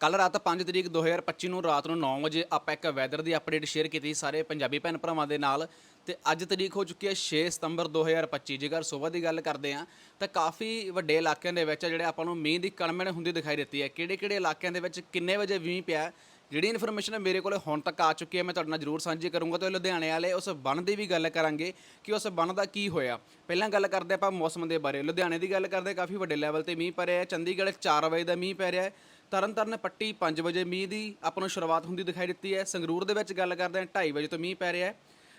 ਕੱਲ ਰਾਤ 5 ਤਰੀਕ 2025 ਨੂੰ ਰਾਤ ਨੂੰ 9 ਵਜੇ ਆਪਾਂ ਇੱਕ ਵੈਦਰ ਦੀ ਅਪਡੇਟ ਸ਼ੇਅਰ ਕੀਤੀ ਸਾਰੇ ਪੰਜਾਬੀ ਭੈਣ ਭਰਾਵਾਂ ਦੇ ਨਾਲ। ਤੇ ਅੱਜ ਤਰੀਕ ਹੋ ਚੁੱਕੀ ਹੈ 6 ਸਤੰਬਰ 2025 ਜੇਕਰ ਸਵੇਰ ਦੀ ਗੱਲ ਕਰਦੇ ਆ ਤਾਂ ਕਾਫੀ ਵੱਡੇ ਇਲਾਕਿਆਂ ਦੇ ਵਿੱਚ ਜਿਹੜੇ ਆਪਾਂ ਨੂੰ ਮੀਂਹ ਦੀ ਕਣਮਣ ਹੁੰਦੀ ਦਿਖਾਈ ਦਿੱਤੀ ਹੈ। ਕਿਹੜੇ ਕਿਹੜੇ ਇਲਾਕਿਆਂ ਦੇ ਵਿੱਚ ਕਿੰਨੇ ਵਜੇ ਮੀਂਹ ਪਿਆ ਜਿਹੜੀ ਇਨਫੋਰਮੇਸ਼ਨ ਮੇਰੇ ਕੋਲ ਹੁਣ ਤੱਕ ਆ ਚੁੱਕੀ ਹੈ, ਮੈਂ ਤੁਹਾਡੇ ਨਾਲ ਜ਼ਰੂਰ ਸਾਂਝੀ ਕਰੂੰਗਾ। ਤੇ ਲੁਧਿਆਣੇ ਵਾਲੇ ਉਸ ਬੰਨ ਦੀ ਵੀ ਗੱਲ ਕਰਾਂਗੇ ਕਿ ਉਸ ਬੰਨ ਦਾ ਕੀ ਹੋਇਆ। ਪਹਿਲਾਂ ਗੱਲ ਕਰਦੇ ਆਪਾਂ ਮੌਸਮ ਦੇ ਬਾਰੇ। ਲੁਧਿਆਣੇ ਦੀ ਗੱਲ ਕਰਦੇ ਕਾਫੀ ਵੱਡੇ ਲੈਵਲ ਤੇ ਮੀਂਹ ਪੈ ਰਿਹਾ ਹੈ। ਚੰਡੀਗੜ੍ਹ 4 ਵਜੇ ਦਾ ਮੀਂਹ ਪੈ ਰਿਹਾ ਤਰਨਤਾਰਨ ਪੱਟੀ 5 ਵਜੇ ਮੀਂਹ ਦੀ ਆਪਾਂ ਨੂੰ ਸ਼ੁਰੂਆਤ ਹੁੰਦੀ ਦਿਖਾਈ ਦਿੱਤੀ ਹੈ। ਸੰਗਰੂਰ ਦੇ ਵਿੱਚ ਗੱਲ ਕਰਦੇ ਹਾਂ 2:30 ਵਜੇ ਤੋਂ ਮੀਂਹ ਪੈ ਰਿਹਾ ਹੈ।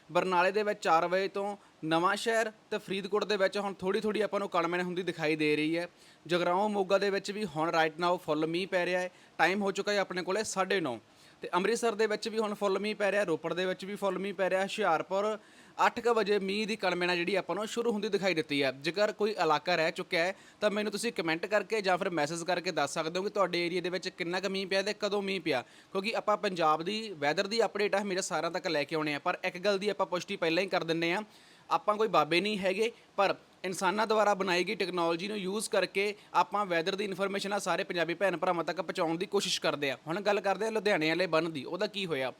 ਬਰਨਾਲੇ ਦੇ ਵਿੱਚ 4 ਵਜੇ ਤੋਂ ਨਵਾਂ ਸ਼ਹਿਰ ਤੇ ਫਰੀਦਕੋਟ ਦੇ ਵਿੱਚ ਹੁਣ ਥੋੜੀ ਥੋੜੀ ਆਪਾਂ ਨੂੰ ਕਣਮਣ ਹੁੰਦੀ ਦਿਖਾਈ ਦੇ ਰਹੀ ਹੈ। ਜਗਰਾਓਂ ਮੋਗਾ ਦੇ ਵਿੱਚ ਵੀ ਹੁਣ ਰਾਈਟ ਨਾਓ ਫੁੱਲ ਮੀਂਹ ਪੈ ਰਿਹਾ ਹੈ। ਟਾਈਮ ਹੋ ਚੁੱਕਾ ਹੈ ਆਪਣੇ ਕੋਲੇ 9:30 ਤੇ ਅੰਮ੍ਰਿਤਸਰ ਦੇ ਵਿੱਚ ਵੀ ਹੁਣ ਫੁੱਲ ਮੀਂਹ ਪੈ ਰਿਹਾ ਰੋਪੜ ਦੇ ਵਿੱਚ ਵੀ ਫੁੱਲ ਮੀਂਹ ਪੈ ਰਿਹਾ ਹੁਸ਼ਿਆਰਪੁਰ 8:00 ਵਜੇ ਮੀਂਹ ਦੀ ਕਣਮੇਣਾ ਜਿਹੜੀ ਆਪਾਂ ਨੂੰ ਸ਼ੁਰੂ ਹੁੰਦੀ ਦਿਖਾਈ ਦਿੱਤੀ ਹੈ। ਜੇਕਰ ਕੋਈ ਇਲਾਕਾ ਰਹਿ ਚੁੱਕਿਆ ਹੈ, ਤਾਂ ਮੈਨੂੰ ਤੁਸੀਂ ਕਮੈਂਟ ਕਰਕੇ ਜਾਂ ਫਿਰ ਮੈਸੇਜ ਕਰਕੇ ਦੱਸ ਸਕਦੇ ਹੋ ਕਿ ਤੁਹਾਡੇ ਏਰੀਆ ਦੇ ਵਿੱਚ ਕਿੰਨਾ ਕੁ ਮੀਂਹ ਪਿਆ ਤੇ ਕਦੋਂ ਮੀਂਹ ਪਿਆ। ਕਿਉਂਕਿ ਆਪਾਂ ਪੰਜਾਬ ਦੀ ਵੈਦਰ ਦੀ ਅਪਡੇਟ ਆ ਹਮੇਸ਼ਾ ਸਾਰਿਆਂ ਤੱਕ ਲੈ ਕੇ ਆਉਣੇ ਆ। ਪਰ ਇੱਕ ਗੱਲ ਦੀ ਆਪਾਂ ਪੁਸ਼ਟੀ ਪਹਿਲਾਂ ਹੀ ਕਰ ਦਿੰਨੇ ਆ ਆਪਾਂ ਕੋਈ ਬਾਬੇ ਨਹੀਂ ਹੈਗੇ, ਪਰ ਇਨਸਾਨਾਂ ਦੁਆਰਾ ਬਣਾਈ ਗਈ ਟੈਕਨੋਲੋਜੀ ਨੂੰ ਯੂਜ਼ ਕਰਕੇ ਆਪਾਂ ਵੈਦਰ ਦੀ ਇਨਫੋਰਮੇਸ਼ਨ ਆ, ਸਾਰੇ ਪੰਜਾਬੀ ਭੈਣ ਭਰਾਵਾਂ ਤੱਕ ਪਹੁੰਚਾਉਣ ਦੀ ਕੋਸ਼ਿਸ਼ ਕਰਦੇ ਆ ਹੁਣ ਗੱਲ ਕਰਦੇ ਆ ਲੁਧਿਆਣੇ ਵਾਲੇ ਬੰਨ ਦੀ, ਉਹਦਾ ਕੀ ਹੋਇਆ?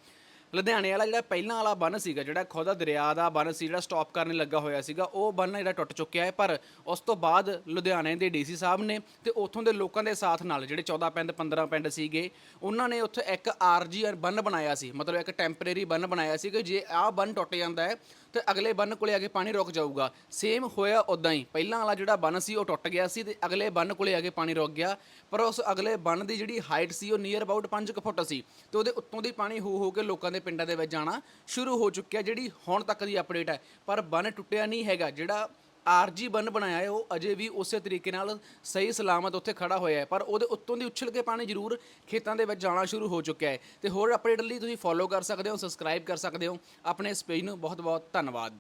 ਲੁਧਿਆਣੇ ਵਾਲਾ ਜਿਹੜਾ ਪਹਿਲਾਂ ਵਾਲਾ ਬੰਨ ਸੀਗਾ, ਜਿਹੜਾ ਖੁਦਾ ਦਰਿਆ ਦਾ ਬੰਨ ਸੀ, ਜਿਹੜਾ ਸਟਾਪ ਕਰਨ ਲੱਗਾ ਹੋਇਆ ਸੀਗਾ, ਉਹ ਬੰਨ ਜਿਹੜਾ ਟੁੱਟ ਚੁੱਕਿਆ ਹੈ, ਪਰ ਉਸ ਤੋਂ ਬਾਅਦ ਲੁਧਿਆਣੇ ਦੇ ਡੀਸੀ ਸਾਹਿਬ ਨੇ ਤੇ ਉੱਥੋਂ ਦੇ ਲੋਕਾਂ ਦੇ ਸਾਥ ਨਾਲ ਜਿਹੜੇ 14 ਪਿੰਡ 15 ਪਿੰਡ ਸੀਗੇ, ਉਹਨਾਂ ਨੇ ਉੱਥੇ ਇੱਕ ਆਰਜੀ ਬੰਨ ਬਣਾਇਆ ਸੀ, ਮਤਲਬ ਇੱਕ ਟੈਂਪਰੇਰੀ ਬੰਨ ਬਣਾਇਆ ਸੀ ਕਿ ਜੇ ਆਹ ਬੰਨ ਟੁੱਟ ਜਾਂਦਾ ਹੈ ਤੇ ਅਗਲੇ ਬੰਨ ਕੋਲੇ ਆ ਕੇ ਪਾਣੀ ਰੁਕ ਜਾਊਗਾ। ਸੇਮ ਹੋਇਆ ਉਦਾਂ ਹੀ। ਪਹਿਲਾਂ ਵਾਲਾ ਜਿਹੜਾ ਬੰਨ ਸੀ, ਉਹ ਟੁੱਟ ਗਿਆ ਸੀ ਤੇ ਅਗਲੇ ਬੰਨ ਕੋਲੇ ਆ ਕੇ ਪਾਣੀ ਰੁਕ ਗਿਆ। ਪਰ ਉਸ ਅਗਲੇ ਬੰਨ ਦੀ ਜਿਹੜੀ ਹਾਈਟ ਸੀ, ਉਹ ਨੀਅਰ ਅਬਾਊਟ 5 ਫੁੱਟ ਸੀ ਤੇ ਉਹਦੇ ਉੱਤੋਂ ਦੀ ਪਾਣੀ ਹੋ ਹੋ ਕੇ ਲੋਕਾਂ ਦੇ ਪਿੰਡਾਂ ਦੇ ਵਿੱਚ ਜਾਣਾ ਸ਼ੁਰੂ ਹੋ ਚੁੱਕਿਆ, ਜਿਹੜੀ ਹੁਣ ਤੱਕ ਦੀ ਅਪਡੇਟ ਹੈ। ਪਰ ਬੰਨ ਟੁੱਟਿਆ ਨਹੀਂ ਹੈਗਾ। ਜਿਹੜਾ ਆਰਜੀ ਬੰਨ ਬਣਾਇਆ ਹੈ, ਉਹ ਅਜੇ ਵੀ ਉਸੇ ਤਰੀਕੇ ਨਾਲ ਸਹੀ ਸਲਾਮਤ ਉੱਥੇ ਖੜਾ ਹੋਇਆ ਹੈ। ਪਰ ਉਹਦੇ ਉੱਤੋਂ ਦੀ ਉਛਲ ਕੇ ਪਾਣੀ ਜ਼ਰੂਰ ਖੇਤਾਂ ਦੇ ਵਿੱਚ ਜਾਣਾ ਸ਼ੁਰੂ ਹੋ ਚੁੱਕਿਆ ਹੈ। ਤੇ ਹੋਰ ਅਪਡੇਟ ਲਈ ਤੁਸੀਂ ਫੋਲੋ ਕਰ ਸਕਦੇ ਹੋ ਸਬਸਕ੍ਰਾਈਬ ਕਰ ਸਕਦੇ ਹੋ। ਆਪਣੇ ਇਸ ਪੇਜ ਨੂੰ ਬਹੁਤ ਬਹੁਤ ਧੰਨਵਾਦ।